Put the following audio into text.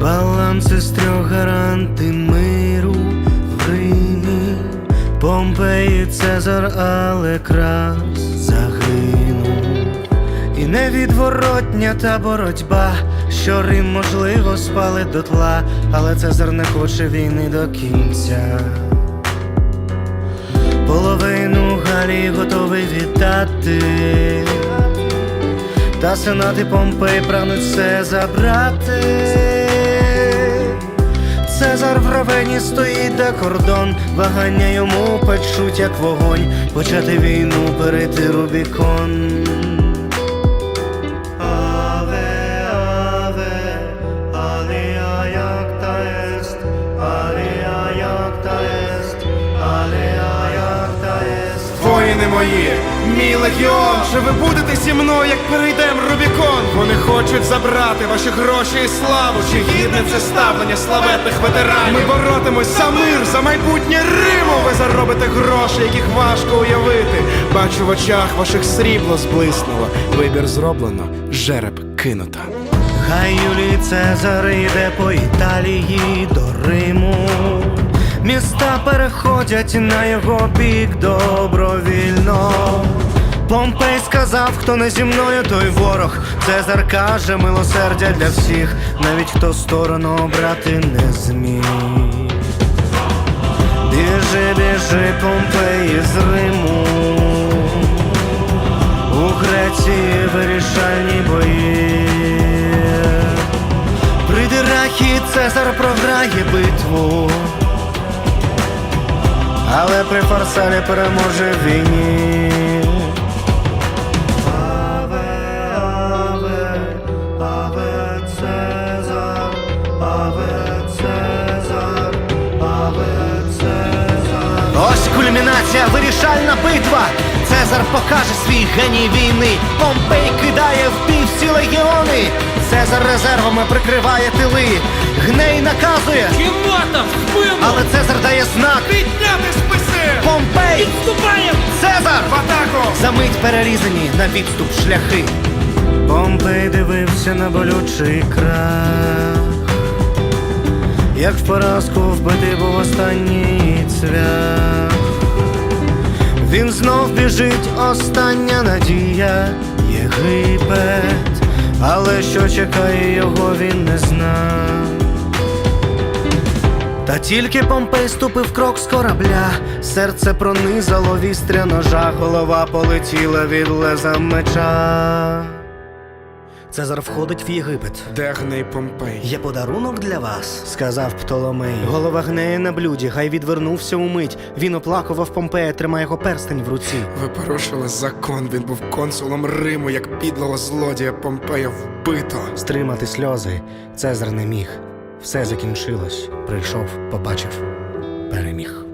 Баланс із трьох гаранти миру в Римі Помпеї, Цезар, але крас загинув, і невідворотня та боротьба, що Рим, можливо, спали дотла, але Цезар не хоче війни до кінця. Половину Галі готовий віддати. Та сенати Помпей прагнуть все забрати. Цезар в равені стоїть де кордон, вагання йому печуть, як вогонь, почати війну, перейти Рубікон. Мої, мій легіон, чи ви будете зі мною, як перейдем Рубікон? Вони хочуть забрати ваші гроші і славу. Чи гідне це ставлення славетних ветеранів? Ми боротимось за мир, за майбутнє Риму. Ви заробите гроші, яких важко уявити. Бачу в очах ваших срібло зблиснуло. Вибір зроблено, жереб кинуто. Хай Юлій Цезар йде по Італії до Риму. Міста переходять на його бік добровільно. Помпей сказав, хто не зі мною, той ворог. Цезар каже, милосердя для всіх, навіть хто сторону обрати не зміг. Біжи, біжи, Помпей з Риму. У Греції вирішальні бої. При Дирахі Цезар програє битву, але при Фарсалі переможе війні. Кульмінація, вирішальна битва. Цезар покаже свій геній війни. Помпей кидає в бій всі легіони. Цезар резервами прикриває тили. Гней наказує, Кімната в але Цезар дає знак. Підняти списи! Помпей! Відступаємо! Цезар! В атаку! Замить перерізані на відступ шляхи. Помпей дивився на болючий крах, як в поразку вбитий був останній цвях. Він знов біжить, остання надія, Єгипет, але що чекає його, він не зна. Та тільки Помпей ступив крок з корабля, серце пронизало вістря ножа, голова полетіла від леза меча. Цезар входить в Єгипет. Де гний Помпей? Є подарунок для вас, сказав Птоломей. Голова гнеє на блюді, гай відвернувся умить. Він оплакував Помпея, тримає його перстень в руці. Ви порушили закон. Він був консулом Риму, як підлого злодія Помпея вбито. Стримати сльози Цезар не міг. Все закінчилось. Прийшов, побачив, переміг.